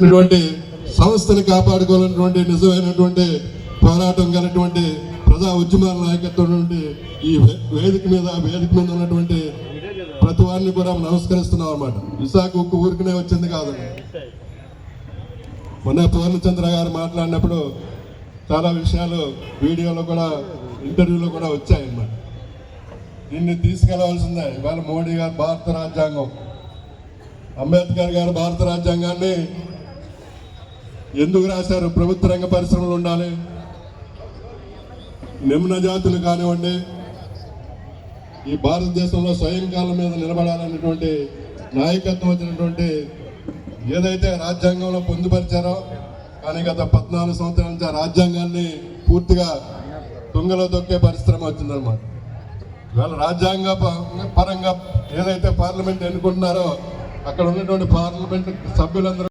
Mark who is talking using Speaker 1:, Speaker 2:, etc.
Speaker 1: ఉన్నటువంటి సంస్థని కాపాడుకోవాలన్నటువంటి నిజమైనటువంటి పోరాటం కలిగినటువంటి ప్రజా ఉద్యమాల నాయకత్వం నుండి ఈ వేదిక మీద వేదిక మీద ఉన్నటువంటి ప్రతి వారిని కూడా నమస్కరిస్తున్నాం అనమాట విశాఖ ఒక్క ఊరికనే వచ్చింది కాదు మొన్న పూర్ణచంద్ర గారు మాట్లాడినప్పుడు చాలా విషయాలు వీడియోలో కూడా ఇంటర్వ్యూలో కూడా వచ్చాయన్నమాట. దీన్ని తీసుకెళ్ళవలసిందే ఇవాళ మోడీ గారు భారత రాజ్యాంగం. అంబేద్కర్ గారు భారత రాజ్యాంగాన్ని ఎందుకు రాశారు? ప్రభుత్వ రంగ పరిశ్రమలు ఉండాలి. నిమ్న జాతులు కానివ్వండి ఈ భారతదేశంలో స్వయం కాలం మీద నిలబడాలన్నటువంటి నాయకత్వం వచ్చినటువంటి ఏదైతే రాజ్యాంగంలో పొందుపరిచారో కానీ గత పద్నాలుగు సంవత్సరాల నుంచి ఆ రాజ్యాంగాన్ని పూర్తిగా తుంగలో దొక్కే పరిశ్రమ వచ్చిందనమాట ఇవాళ రాజ్యాంగ ప- పరంగా ఏదైతే పార్లమెంట్ ఎన్నుకుంటున్నారో అక్కడ ఉన్నటువంటి పార్లమెంట్ సభ్యులందరూ